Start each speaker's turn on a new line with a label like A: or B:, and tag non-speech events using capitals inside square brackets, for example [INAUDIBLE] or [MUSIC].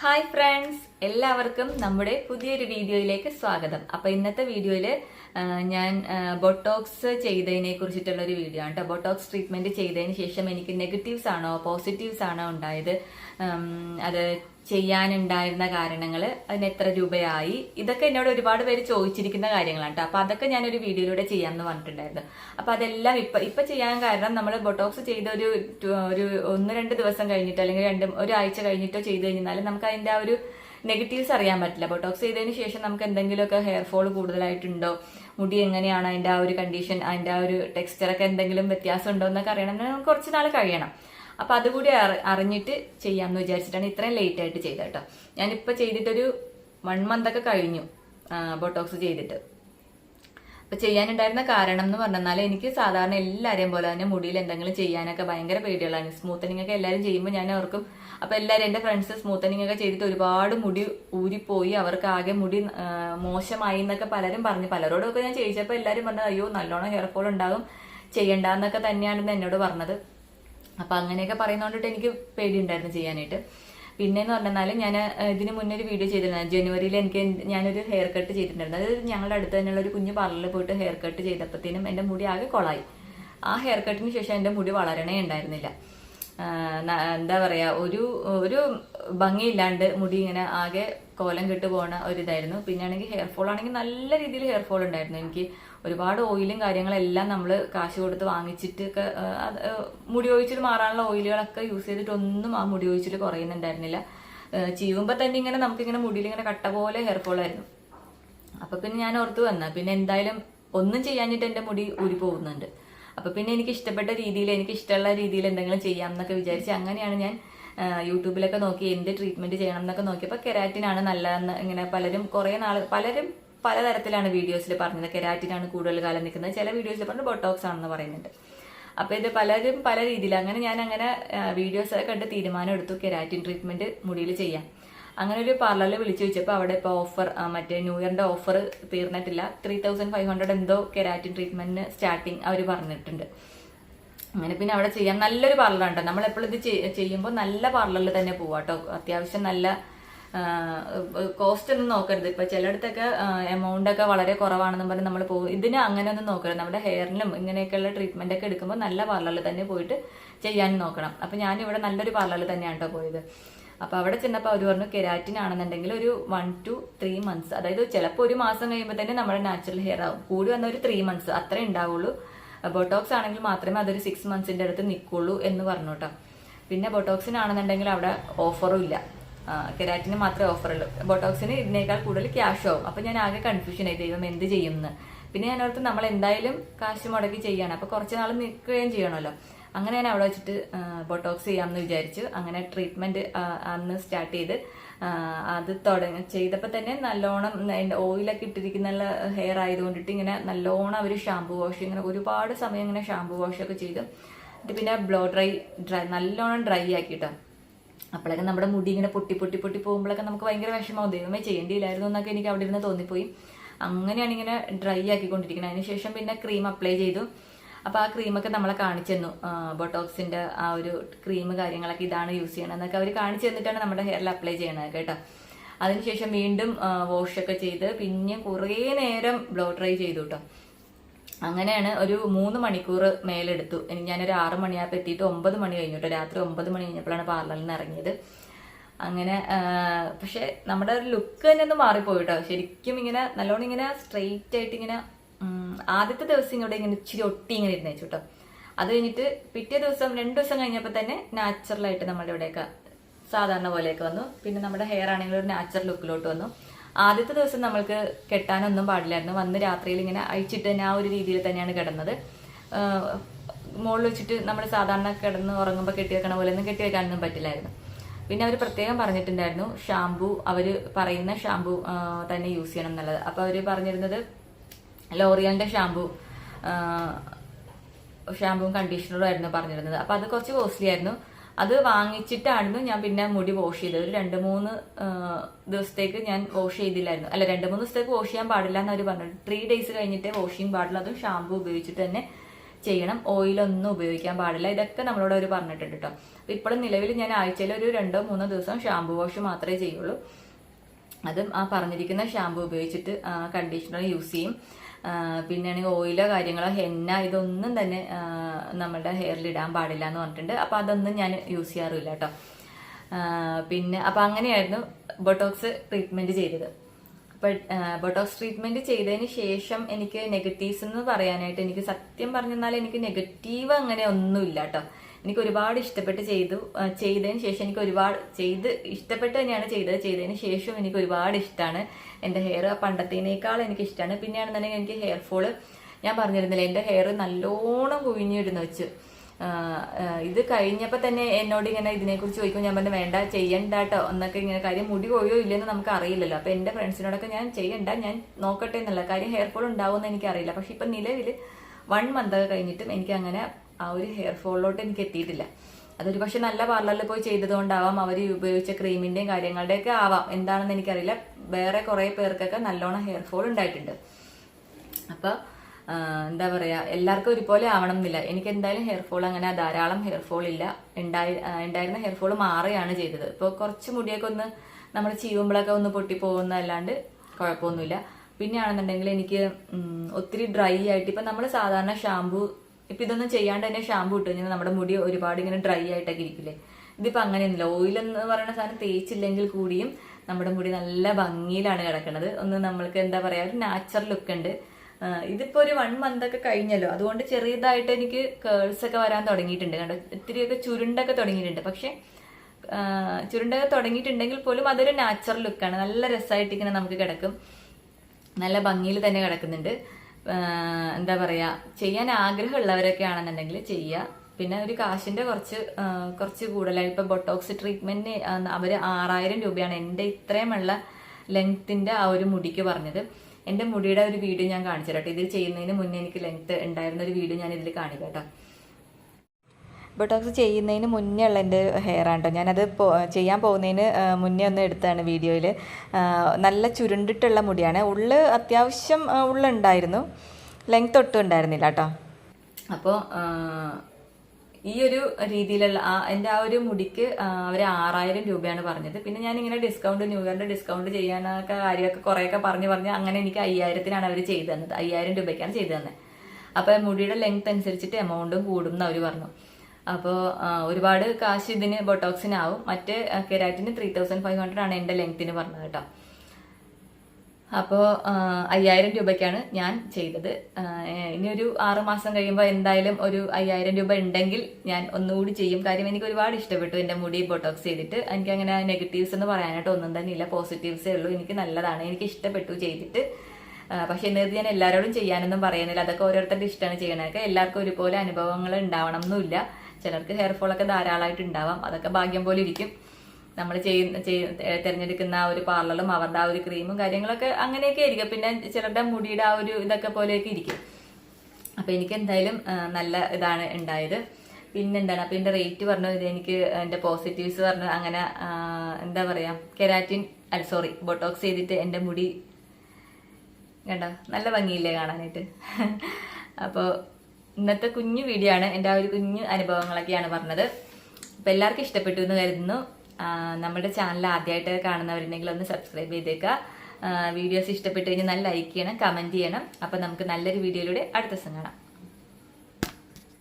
A: Hi friends എല്ലാവർക്കും നമ്മുടെ പുതിയൊരു വീഡിയോയിലേക്ക് സ്വാഗതം. അപ്പൊ ഇന്നത്തെ വീഡിയോയിൽ ഞാൻ ബൊട്ടോക്സ് ചെയ്തതിനെ കുറിച്ചിട്ടുള്ള ഒരു വീഡിയോ ആണ് കേട്ടോ ബൊട്ടോക്സ് ട്രീറ്റ്മെന്റ് ചെയ്തതിന് ശേഷം എനിക്ക് നെഗറ്റീവ്സ് ആണോ പോസിറ്റീവ്സ് ആണോ ഉണ്ടായത്? അത് ചെയ്യാനുണ്ടായിരുന്ന കാരണങ്ങൾ അതിന് എത്ര രൂപയായി? ഇതൊക്കെ എന്നോട് ഒരുപാട് പേര് ചോദിച്ചിരിക്കുന്ന കാര്യങ്ങളാണ് കേട്ടോ അപ്പൊ അതൊക്കെ ഞാനൊരു വീഡിയോയിലൂടെ ചെയ്യാമെന്ന് പറഞ്ഞിട്ടുണ്ടായിരുന്നു. അപ്പൊ അതെല്ലാം ഇപ്പൊ ഇപ്പൊ ചെയ്യാൻ കാരണം നമ്മൾ ബൊട്ടോക്സ് ചെയ്ത ഒരു ഒരു ഒന്ന് രണ്ട് ദിവസം കഴിഞ്ഞിട്ടോ അല്ലെങ്കിൽ രണ്ട് ഒരാഴ്ച കഴിഞ്ഞിട്ടോ ചെയ്ത് കഴിഞ്ഞാൽ നമുക്ക് അതിന്റെ ആ ഒരു നെഗറ്റീവ്സ് അറിയാൻ പറ്റില്ല. ബൊട്ടോക്സ് ചെയ്തതിന് ശേഷം നമുക്ക് എന്തെങ്കിലുമൊക്കെ ഹെയർ ഫോൾ കൂടുതലായിട്ടുണ്ടോ? മുടി എങ്ങനെയാണ് അതിന്റെ ആ ഒരു കണ്ടീഷൻ അതിന്റെ ആ ഒരു ടെക്സ്ചറൊക്കെ എന്തെങ്കിലും വ്യത്യാസം ഉണ്ടോ എന്നൊക്കെ അറിയണമെങ്കിൽ കുറച്ച് നാൾ കഴിയണം. അപ്പൊ അതുകൂടി അറിഞ്ഞിട്ട് ചെയ്യാമെന്ന് വിചാരിച്ചിട്ടാണ് ഇത്രയും ലേറ്റ് ആയിട്ട് ചെയ്തത് കേട്ടോ. ഞാനിപ്പോ ചെയ്തിട്ടൊരു വൺ മന്ത് ഒക്കെ കഴിഞ്ഞു ബോട്ടോക്സ് ചെയ്തിട്ട്. അപ്പൊ ചെയ്യാനുണ്ടായിരുന്ന കാരണം എന്ന് പറഞ്ഞാൽ എനിക്ക് സാധാരണ എല്ലാവരെയും പോലെ തന്നെ മുടിയിൽ എന്തെങ്കിലും ചെയ്യാനൊക്കെ ഭയങ്കര പേടികളാണ്. സ്മൂത്തനിങ് ഒക്കെ എല്ലാവരും ചെയ്യുമ്പോൾ ഞാൻ ഓർക്കും അപ്പൊ എല്ലാവരും എന്റെ ഫ്രണ്ട്സ് സ്മൂത്തനിങ് ഒക്കെ ചെയ്തിട്ട് ഒരുപാട് മുടി ഊരിപ്പോയി. അവർക്ക് ആകെ മുടി മോശമായി എന്നൊക്കെ പലരും പറഞ്ഞു. പലരോടും ഒക്കെ ഞാൻ ചെയ്യിച്ചപ്പോൾ എല്ലാവരും പറഞ്ഞു അയ്യോ നല്ലോണം ഹെയർ ഫോൾ ഉണ്ടാകും ചെയ്യണ്ടെന്നൊക്കെ തന്നെയാണെന്ന് എന്നോട് പറഞ്ഞത്. അപ്പൊ അങ്ങനെയൊക്കെ പറയുന്നതുകൊണ്ടിട്ട് എനിക്ക് പേടിയുണ്ടായിരുന്നു ചെയ്യാനായിട്ട്. പിന്നെ എന്ന് പറഞ്ഞാൽ ഞാൻ ഇതിന് മുന്നേ ഒരു വീഡിയോ ചെയ്തിരുന്നു. ജനുവരിയിൽ എനിക്ക് ഞാനൊരു ഹെയർ കട്ട് ചെയ്തിട്ടുണ്ടായിരുന്നു. അതായത് ഞങ്ങളുടെ അടുത്ത് തന്നെയുള്ള ഒരു കുഞ്ഞു പാർലറിൽ പോയിട്ട് ഹെയർ കട്ട് ചെയ്തപ്പോഴത്തേനും എന്റെ മുടി ആകെ കൊളായി. ആ ഹെയർ കട്ടിന് ശേഷം എന്റെ മുടി വളരണേ ഉണ്ടായിരുന്നില്ല. എന്താ പറയാ ഒരു ഒരു ഭംഗിയില്ലാണ്ട് മുടി ഇങ്ങനെ ആകെ കോലം കെട്ട് പോണ ഒരു ഇതായിരുന്നു പിന്നെ ആണെങ്കിൽ ഹെയർ ഫോൾ ആണെങ്കിൽ നല്ല രീതിയിൽ ഹെയർ ഫോൾ ഉണ്ടായിരുന്നു എനിക്ക്. ഒരുപാട് ഓയിലും കാര്യങ്ങളെല്ലാം നമ്മൾ കാശ് കൊടുത്ത് വാങ്ങിച്ചിട്ട് ഒക്കെ ആ, മുടി ഒഴിച്ചിട്ട് മാറാനുള്ള ഓയിലുകളൊക്കെ യൂസ് ചെയ്തിട്ടൊന്നും ആ മുടി ഒഴിച്ചിട്ട് കുറയുന്നുണ്ടായിരുന്നില്ല. ചീവുമ്പോൾ തന്നെ ഇങ്ങനെ നമുക്കിങ്ങനെ മുടിയിൽ ഇങ്ങനെ കട്ട പോലെ ഹെയർ ഫോൾ ആയിരുന്നു. അപ്പൊ പിന്നെ ഞാൻ ഓർത്ത് വന്ന പിന്നെ എന്തായാലും ഒന്നും ചെയ്യാഞ്ഞിട്ട് എന്റെ മുടി ഊരി പോകുന്നുണ്ട്. അപ്പൊ പിന്നെ എനിക്ക് ഇഷ്ടപ്പെട്ട രീതിയിൽ എനിക്ക് ഇഷ്ടമുള്ള രീതിയിൽ എന്തെങ്കിലും ചെയ്യാം എന്നൊക്കെ വിചാരിച്ച് അങ്ങനെയാണ് ഞാൻ യൂട്യൂബിലൊക്കെ നോക്കി എന്ത് ട്രീറ്റ്മെന്റ് ചെയ്യണം എന്നൊക്കെ നോക്കിയപ്പോൾ കെരാറ്റിനാണ് നല്ലതെന്ന് ഇങ്ങനെ പലരും കുറെ നാൾ പലരും പലതരത്തിലാണ് വീഡിയോസിൽ പറഞ്ഞത്. കെരാറ്റിനാണ് കൂടുതൽ കാലം നിൽക്കുന്നത്. ചില വീഡിയോസിൽ പറഞ്ഞു ബൊട്ടോക്സ് ആണെന്ന് പറയുന്നുണ്ട്. അപ്പോൾ ഇത് പലരും പല രീതിയിൽ അങ്ങനെ ഞാൻ അങ്ങനെ വീഡിയോസ് കണ്ട് തീരുമാനം എടുത്തു കെരാറ്റിൻ ട്രീറ്റ്മെന്റ് മുടിയിൽ ചെയ്യാം അങ്ങനെ ഒരു പാർലറിൽ വിളിച്ചു വെച്ചപ്പോൾ അവിടെ ഇപ്പോൾ ഓഫർ മറ്റേ ന്യൂ ഇയറിന്റെ ഓഫർ തീർന്നിട്ടില്ല. ത്രീ തൗസൻഡ് ഫൈവ് ഹൺഡ്രഡ് എന്തോ കെരാറ്റിൻ ട്രീറ്റ്മെന്റിന് സ്റ്റാർട്ടിങ് അവർ പറഞ്ഞിട്ടുണ്ട്. അങ്ങനെ പിന്നെ അവിടെ ചെയ്യാം. നല്ലൊരു പാർലറാണ് ഉണ്ട് നമ്മൾ എപ്പോഴും ഇത് ചെയ്യുമ്പോൾ നല്ല പാർലറിൽ തന്നെ പോവാട്ടോ. അത്യാവശ്യം നല്ല കോസ്റ്റ് ഒന്നും നോക്കരുത്. ഇപ്പൊ ചിലയിടത്തൊക്കെ എമൗണ്ട് ഒക്കെ വളരെ കുറവാണെന്ന് പറഞ്ഞ് നമ്മൾ പോകും ഇതിന് അങ്ങനെ ഒന്നും നോക്കരുത്. നമ്മുടെ ഹെയറിനും ഇങ്ങനെയൊക്കെയുള്ള ട്രീറ്റ്മെന്റ് ഒക്കെ എടുക്കുമ്പോൾ നല്ല പാർലറിൽ തന്നെ പോയിട്ട് ചെയ്യാൻ നോക്കണം. അപ്പൊ ഞാൻ ഇവിടെ നല്ലൊരു പാർലറിൽ തന്നെയാണ് കേട്ടോ പോയത്. അപ്പൊ അവിടെ ചെന്നപ്പോൾ അവർ പറഞ്ഞു കെരാറ്റിൻ ആണെന്നുണ്ടെങ്കിൽ ഒരു വൺ ടു ത്രീ മന്ത്സ് അതായത് ചിലപ്പോൾ ഒരു മാസം കഴിയുമ്പോൾ തന്നെ നമ്മുടെ നാച്ചുറൽ ഹെയർ ആവും. കൂടി വന്ന ഒരു ത്രീ മന്ത്സ് അത്രേ ഉണ്ടാവുള്ളൂ. ബൊട്ടോക്സ് ആണെങ്കിൽ മാത്രമേ അതൊരു സിക്സ് മന്ത്സിന്റെ അടുത്ത് നിൽക്കുള്ളൂ എന്ന് പറഞ്ഞു കേട്ടോ പിന്നെ ബൊട്ടോക്സിനാണെന്നുണ്ടെങ്കിൽ അവിടെ ഓഫറും ഇല്ല. കെരാറ്റിന് മാത്രമേ ഓഫർ ബോട്ടോക്സിന് ഇതിനേക്കാൾ കൂടുതൽ ക്യാഷ് ആവും. അപ്പൊ ഞാൻ ആകെ കൺഫ്യൂഷൻ ആയി. ദൈവം എന്ത് ചെയ്യുമെന്ന് പിന്നെ ഞാൻ ഓർത്ത് നമ്മൾ എന്തായാലും കാശ് മുടക്കി ചെയ്യണം. അപ്പൊ കുറച്ച് നാൾ നിൽക്കുകയും ചെയ്യണമല്ലോ. അങ്ങനെ ഞാൻ അവിടെ വെച്ചിട്ട് ബോട്ടോക്സ് ചെയ്യാമെന്ന് വിചാരിച്ചു. അങ്ങനെ ട്രീറ്റ്മെന്റ് അന്ന് സ്റ്റാർട്ട് ചെയ്ത് അത് തുടങ്ങി. ചെയ്തപ്പോൾ തന്നെ നല്ലോണം ഓയിലൊക്കെ ഇട്ടിരിക്കുന്ന ഹെയർ ആയതുകൊണ്ടിട്ട് ഇങ്ങനെ നല്ലോണം അവർ ഷാമ്പു വാഷ് ഇങ്ങനെ ഒരുപാട് സമയം ഇങ്ങനെ ഷാമ്പു വാഷ് ഒക്കെ ചെയ്ത്. പിന്നെ ബ്ലോ ഡ്രൈ ഡ്രൈ നല്ലോണം ഡ്രൈ ആക്കിട്ടോ അപ്പോഴൊക്കെ നമ്മുടെ മുടി ഇങ്ങനെ പൊട്ടി പൊട്ടി പൊട്ടി പോകുമ്പോഴൊക്കെ നമുക്ക് ഭയങ്കര വിഷമമാവും. ദൈവമേ ചെയ്യേണ്ടിയില്ലായിരുന്നു എന്നൊക്കെ എനിക്ക് അവിടെ ഇരുന്ന് തോന്നിപ്പോയി. അങ്ങനെയാണ് ഇങ്ങനെ ഡ്രൈ ആക്കിക്കൊണ്ടിരിക്കുന്നത്. അതിനുശേഷം പിന്നെ ക്രീം അപ്ലൈ ചെയ്തു. അപ്പോൾ ആ ക്രീമൊക്കെ നമ്മളെ കാണിച്ചു തന്നു. ബൊട്ടോക്സിന്റെ ആ ഒരു ക്രീം കാര്യങ്ങളൊക്കെ ഇതാണ് യൂസ് ചെയ്യണമെന്നൊക്കെ അവർ കാണിച്ചു തന്നിട്ടാണ് നമ്മുടെ ഹെയറിൽ അപ്ലൈ ചെയ്യണത് കേട്ടോ. അതിനുശേഷം വീണ്ടും വാഷ് ഒക്കെ ചെയ്ത് പിന്നെ കുറേ നേരം ബ്ലോ ഡ്രൈ ചെയ്തു കേട്ടോ. അങ്ങനെയാണ് ഒരു മൂന്ന് മണിക്കൂർ മേലെടുത്തു. എനിക്ക് ഞാനൊരു ആറ് മണിയാകുമ്പോൾ എത്തിയിട്ട് ഒമ്പത് മണി കഴിഞ്ഞു കേട്ടോ രാത്രി ഒമ്പത് മണി കഴിഞ്ഞപ്പോഴാണ് പാർലറിൽ നിന്ന് ഇറങ്ങിയത്. അങ്ങനെ പക്ഷെ നമ്മുടെ ഒരു ലുക്ക് തന്നെ ഒന്ന് മാറിപ്പോയി കേട്ടോ ശരിക്കും ഇങ്ങനെ നല്ലോണം ഇങ്ങനെ സ്ട്രെയിറ്റ് ആയിട്ട് ഇങ്ങനെ ആദ്യത്തെ ദിവസം ഇങ്ങോട്ട് ഇങ്ങനെ ഇച്ചിരി ഒട്ടി ഇങ്ങനെ ഇരുന്നേച്ചു കേട്ടോ അത് കഴിഞ്ഞിട്ട് പിറ്റേ ദിവസം രണ്ട് ദിവസം കഴിഞ്ഞപ്പോൾ തന്നെ നാച്ചുറലായിട്ട് നമ്മുടെ ഇവിടെയൊക്കെ സാധാരണ പോലെയൊക്കെ വന്നു. പിന്നെ നമ്മുടെ ഹെയർ ആണെങ്കിൽ ഒരു നാച്ചുറൽ ലുക്കിലോട്ട് വന്നു. ആദ്യത്തെ ദിവസം നമ്മൾക്ക് കെട്ടാനൊന്നും പാടില്ലായിരുന്നു. വന്ന് രാത്രിയിൽ ഇങ്ങനെ അഴിച്ചിട്ട് തന്നെ ആ ഒരു രീതിയിൽ തന്നെയാണ് കിടന്നത്. മുകളിൽ വെച്ചിട്ട് നമ്മൾ സാധാരണ കിടന്ന് ഉറങ്ങുമ്പോൾ കെട്ടി വെക്കണ പോലെ ഒന്നും കെട്ടി വെക്കാനൊന്നും പറ്റില്ലായിരുന്നു. പിന്നെ അവർ പ്രത്യേകം പറഞ്ഞിട്ടുണ്ടായിരുന്നു ഷാംപൂ അവർ പറയുന്ന ഷാംപൂ തന്നെ യൂസ് ചെയ്യണം എന്നുള്ളത്. അപ്പോൾ അവർ പറഞ്ഞിരുന്നത് ലോറിയലിന്റെ ഷാംപൂ ഷാംപൂവും കണ്ടീഷണറും ആയിരുന്നു പറഞ്ഞിരുന്നത്. അപ്പോൾ അത് കുറച്ച് കോസ്റ്റ്ലി ആയിരുന്നു. അത് വാങ്ങിച്ചിട്ടായിരുന്നു ഞാൻ പിന്നെ മുടി വാഷ് ചെയ്തത്. ഒരു രണ്ട് മൂന്ന് ദിവസത്തേക്ക് ഞാൻ വാഷ് ചെയ്തില്ലായിരുന്നു. അല്ല രണ്ട് മൂന്ന് ദിവസത്തേക്ക് വാഷ് ചെയ്യാൻ പാടില്ല എന്ന് അവർ പറഞ്ഞു ത്രീ ഡേയ്സ് കഴിഞ്ഞിട്ടേ വാഷ് പാടില്ല അതും ഷാമ്പു ഉപയോഗിച്ചിട്ട് തന്നെ ചെയ്യണം. ഓയിലൊന്നും ഉപയോഗിക്കാൻ പാടില്ല. ഇതൊക്കെ നമ്മളോട് അവർ പറഞ്ഞിട്ടുണ്ട് കേട്ടോ ഇപ്പോഴും നിലവിൽ ഞാൻ ആഴ്ചയിൽ ഒരു രണ്ടോ മൂന്നോ ദിവസം ഷാമ്പു വാഷ് മാത്രമേ ചെയ്യുള്ളൂ. അതും ആ പറഞ്ഞിരിക്കുന്ന ഷാമ്പു ഉപയോഗിച്ചിട്ട് കണ്ടീഷണർ യൂസ് ചെയ്യും. പിന്നെയാണെങ്കിൽ ഓയിലോ കാര്യങ്ങളോ ഹെന്ന ഇതൊന്നും തന്നെ നമ്മുടെ ഹെയറിൽ ഇടാൻ പാടില്ല എന്ന് പറഞ്ഞിട്ടുണ്ട്. അപ്പോൾ അതൊന്നും ഞാൻ യൂസ് ചെയ്യാറില്ല കേട്ടോ. പിന്നെ അപ്പം അങ്ങനെയായിരുന്നു ബൊട്ടോക്സ് ട്രീറ്റ്മെന്റ് ചെയ്തത്. അപ്പോൾ ബൊട്ടോക്സ് ട്രീറ്റ്മെന്റ് ചെയ്തതിന് ശേഷം എനിക്ക് നെഗറ്റീവ്സ് എന്ന് പറയാനായിട്ട് എനിക്ക് സത്യം പറഞ്ഞാൽ എനിക്ക് നെഗറ്റീവ് അങ്ങനെ ഒന്നുമില്ല കേട്ടോ. എനിക്ക് ഒരുപാട് ഇഷ്ടപ്പെട്ട് ചെയ്തു ചെയ്തതിന് ശേഷം എനിക്ക് ഒരുപാട് ചെയ്ത് ഇഷ്ടപ്പെട്ട് തന്നെയാണ് ചെയ്തത്. ചെയ്തതിന് ശേഷം എനിക്ക് ഒരുപാട് ഇഷ്ടമാണ് എന്റെ ഹെയർ പണ്ടത്തേനേക്കാൾ എനിക്ക് ഇഷ്ടമാണ് പിന്നെയാണെന്നുണ്ടെങ്കിൽ എനിക്ക് ഹെയർ ഫോൾ ഞാൻ പറഞ്ഞിരുന്നില്ല എന്റെ ഹെയർ നല്ലോണം കുഴിഞ്ഞിടുന്നു വെച്ച് ഇത് കഴിഞ്ഞപ്പോൾ തന്നെ എന്നോട് ഇങ്ങനെ ഇതിനെക്കുറിച്ച് ചോദിക്കും ഞാൻ പറഞ്ഞു വേണ്ട ചെയ്യണ്ട കേട്ടോ എന്നൊക്കെ ഇങ്ങനെ കാര്യം മുടി കൊഴിയോ ഇല്ലെന്ന് നമുക്ക് അറിയില്ലല്ലോ. അപ്പോൾ എന്റെ ഫ്രണ്ട്സിനോടൊക്കെ ഞാൻ ചെയ്യണ്ട ഞാൻ നോക്കട്ടെ എന്നുള്ള കാര്യം ഹെയർ ഫോൾ ഉണ്ടാവുമെന്ന് എനിക്കറിയില്ല. പക്ഷെ ഇപ്പം നിലവിൽ വൺ മന്ത് കഴിഞ്ഞിട്ടും എനിക്ക് അങ്ങനെ ആ ഒരു ഹെയർ ഫോളിലോട്ട് എനിക്ക് എത്തിയിട്ടില്ല അതൊരു പക്ഷെ നല്ല പാർലറിൽ പോയി ചെയ്തതുകൊണ്ടാവാം അവർ ഉപയോഗിച്ച ക്രീമിന്റെയും കാര്യങ്ങളുടെയൊക്കെ ആവാം. എന്താണെന്ന് എനിക്കറിയില്ല. വേറെ കുറേ പേർക്കൊക്കെ നല്ലോണം ഹെയർ ഫോൾ ഉണ്ടായിട്ടുണ്ട്. അപ്പൊ എന്താ പറയാ എല്ലാവർക്കും ഒരുപോലെ ആവണം എന്നില്ല. എനിക്ക് എന്തായാലും ഹെയർ ഫോൾ അങ്ങനെ ധാരാളം ഹെയർ ഫോൾ ഇല്ല. ഉണ്ടായിരുന്ന ഹെയർ ഫോൾ മാറുകയാണ് ചെയ്തത്. ഇപ്പോൾ കുറച്ച് മുടിയൊക്കെ ഒന്ന് നമ്മൾ ചീവുമ്പോഴൊക്കെ ഒന്ന് പൊട്ടിപ്പോകുന്നതല്ലാണ്ട് കുഴപ്പമൊന്നുമില്ല. പിന്നെയാണെന്നുണ്ടെങ്കിൽ എനിക്ക് ഒത്തിരി ഡ്രൈ ആയിട്ട് ഇപ്പം നമ്മൾ സാധാരണ ഷാമ്പു ഇപ്പം ഇതൊന്നും ചെയ്യാണ്ട് തന്നെ ഷാമ്പു ഇട്ട് കഴിഞ്ഞാൽ നമ്മുടെ മുടി ഒരുപാട് ഇങ്ങനെ ഡ്രൈ ആയിട്ടൊക്കെ ഇരിക്കില്ലേ? ഇതിപ്പോൾ അങ്ങനെയൊന്നുമില്ല. ഓയിൽ എന്ന് പറയുന്ന സാധനം തേച്ചില്ലെങ്കിൽ കൂടിയും നമ്മുടെ മുടി നല്ല ഭംഗിയിലാണ് കിടക്കുന്നത് ഒന്ന് നമ്മൾക്ക് എന്താ പറയുക ഒരു നാച്ചുറൽ ലുക്ക് ഉണ്ട്. ഇതിപ്പോ ഒരു വൺ മന്ത് ഒക്കെ കഴിഞ്ഞല്ലോ. അതുകൊണ്ട് ചെറിയതായിട്ട് എനിക്ക് കേൾസ് ഒക്കെ വരാൻ തുടങ്ങിയിട്ടുണ്ട്. കണ്ടോ? ഇത്തിരിയൊക്കെ ചുരുണ്ടൊക്കെ തുടങ്ങിയിട്ടുണ്ട്. പക്ഷെ ചുരുണ്ടൊക്കെ തുടങ്ങിയിട്ടുണ്ടെങ്കിൽ പോലും അതൊരു നാച്ചുറൽ ലുക്കാണ് നല്ല രസമായിട്ട് ഇങ്ങനെ നമുക്ക് കിടക്കും. നല്ല ഭംഗിയിൽ തന്നെ കിടക്കുന്നുണ്ട്. എന്താ പറയാ ചെയ്യാൻ ആഗ്രഹമുള്ളവരൊക്കെ ആണെന്നുണ്ടെങ്കിൽ ചെയ്യുക പിന്നെ ഒരു കാശിന്റെ കുറച്ച് കുറച്ച് കൂടുതലായി ഇപ്പൊ ബൊട്ടോക്സ് ട്രീറ്റ്മെന്റിന് അവർ ആറായിരം രൂപയാണ് എന്റെ ഇത്രയുമുള്ള ലെങ്ത്തിന്റെ ആ ഒരു മുടിക്ക് പറഞ്ഞത്. എന്റെ മുടിയുടെ ഒരു വീഡിയോ ഞാൻ കാണിച്ചു കേട്ടോ. ഇത് ചെയ്യുന്നതിന് മുന്നേ എനിക്ക് ലെങ്ത് ഉണ്ടായിരുന്ന ഒരു വീഡിയോ ഞാൻ ഇതിൽ കാണിക്കാം കേട്ടോ. ബൊട്ടോക്സ് ചെയ്യുന്നതിന് മുന്നേ ഉള്ള എന്റെ ഹെയർ ആണ് കേട്ടോ ഞാനത് ചെയ്യാൻ പോകുന്നതിന് മുന്നേ ഒന്ന് എടുത്താണ് വീഡിയോയിൽ നല്ല ചുരുണ്ടിട്ടുള്ള മുടിയാണ്. ഉള്ള് അത്യാവശ്യം ഉള്ളുണ്ടായിരുന്നു. ലെങ്ത് ഒട്ടും ഉണ്ടായിരുന്നില്ല കേട്ടോ അപ്പോൾ ഈ ഒരു രീതിയിലുള്ള ആ എന്റെ ആ ഒരു മുടിക്ക് അവർ ആറായിരം രൂപയാണ് പറഞ്ഞത്. പിന്നെ ഞാൻ ഇങ്ങനെ ഡിസ്കൗണ്ട് ന്യൂ ഇയറിന്റെ ഡിസ്കൗണ്ട് ചെയ്യാനൊക്കെ കാര്യമൊക്കെ കുറേയൊക്കെ പറഞ്ഞ് പറഞ്ഞ് അങ്ങനെ എനിക്ക് അയ്യായിരത്തിനാണ് അവർ ചെയ്തു തന്നത്. അയ്യായിരം രൂപയ്ക്കാണ് ചെയ്തു തന്നത്. അപ്പോൾ മുടിയുടെ ലെങ്ത് അനുസരിച്ചിട്ട് എമൗണ്ടും കൂടും എന്ന് അവർ പറഞ്ഞു. അപ്പോൾ ഒരുപാട് കാശ് ഇതിന് ബൊട്ടോക്സിനാവും. മറ്റ് കെരാറ്റിന് ത്രീ തൗസൻഡ് ഫൈവ് ഹൺഡ്രഡ് ആണ് എന്റെ ലെങ്ത്തിന് പറഞ്ഞത് കേട്ടോ. അപ്പോൾ അയ്യായിരം രൂപയ്ക്കാണ് ഞാൻ ചെയ്തത്. ഇനി ഒരു ആറ് മാസം കഴിയുമ്പോൾ എന്തായാലും ഒരു അയ്യായിരം രൂപ ഉണ്ടെങ്കിൽ ഞാൻ ഒന്നുകൂടി ചെയ്യും. കാര്യം എനിക്ക് ഒരുപാട് ഇഷ്ടപ്പെട്ടു എന്റെ മുടി ബൊട്ടോക്സ് ചെയ്തിട്ട്. എനിക്ക് അങ്ങനെ നെഗറ്റീവ്സ് എന്ന് പറയാനായിട്ട് ഒന്നും തന്നെ ഇല്ല. പോസിറ്റീവ്സേ ഉള്ളൂ. എനിക്ക് നല്ലതാണ്. എനിക്ക് ഇഷ്ടപ്പെട്ടു ചെയ്തിട്ട്. പക്ഷേ എന്നത് ഞാൻ എല്ലാവരോടും ചെയ്യാനൊന്നും പറയുന്നില്ല. അതൊക്കെ ഓരോരുത്തരുടെ ഇഷ്ടമാണ് ചെയ്യണതൊക്കെ. എല്ലാവർക്കും ഒരുപോലെ അനുഭവങ്ങൾ ഉണ്ടാവണം എന്നുമില്ല. ചിലർക്ക് ഹെയർ ഫോളൊക്കെ ധാരാളമായിട്ട് ഉണ്ടാവാം. അതൊക്കെ ഭാഗ്യം പോലെ ഇരിക്കും. നമ്മൾ ചെയ്യുന്ന തിരഞ്ഞെടുക്കുന്ന ആ ഒരു പാർലറും അവരുടെ ആ ഒരു ക്രീമും കാര്യങ്ങളൊക്കെ അങ്ങനെയൊക്കെ ആയിരിക്കും. പിന്നെ ചിലരുടെ മുടിയുടെ ആ ഒരു ഇതൊക്കെ പോലെയൊക്കെ ഇരിക്കും. അപ്പോൾ എനിക്ക് എന്തായാലും നല്ല ഇതാണ് ഉണ്ടായത്. പിന്നെന്താണ് അപ്പോൾ എന്റെ റേറ്റ് പറഞ്ഞു എനിക്ക് എന്റെ പോസിറ്റീവ്സ് പറഞ്ഞു അങ്ങനെ എന്താ പറയുക കെരാറ്റിൻ അല്ല സോറി ബൊട്ടോക്സ് ചെയ്തിട്ട് എന്റെ മുടി കണ്ടോ? നല്ല ഭംഗിയില്ലേ കാണാനായിട്ട്. [LAUGHS] അപ്പോൾ ഇന്നത്തെ കുഞ്ഞു വീഡിയോ ആണ്. എന്റെ ആ ഒരു കുഞ്ഞു അനുഭവങ്ങളൊക്കെയാണ് പറഞ്ഞത്. അപ്പം എല്ലാവർക്കും ഇഷ്ടപ്പെട്ടു എന്ന് കരുതുന്നു. നമ്മുടെ ചാനൽ ആദ്യമായിട്ട് കാണുന്നവരുണ്ടെങ്കിൽ ഒന്ന് സബ്സ്ക്രൈബ് ചെയ്തേക്കുക. വീഡിയോസ് ഇഷ്ടപ്പെട്ടു കഴിഞ്ഞാൽ നല്ല ലൈക്ക് ചെയ്യണം കമന്റ് ചെയ്യണം. അപ്പം നമുക്ക് നല്ലൊരു വീഡിയോയിലൂടെ അടുത്ത ദിവസം കാണാം.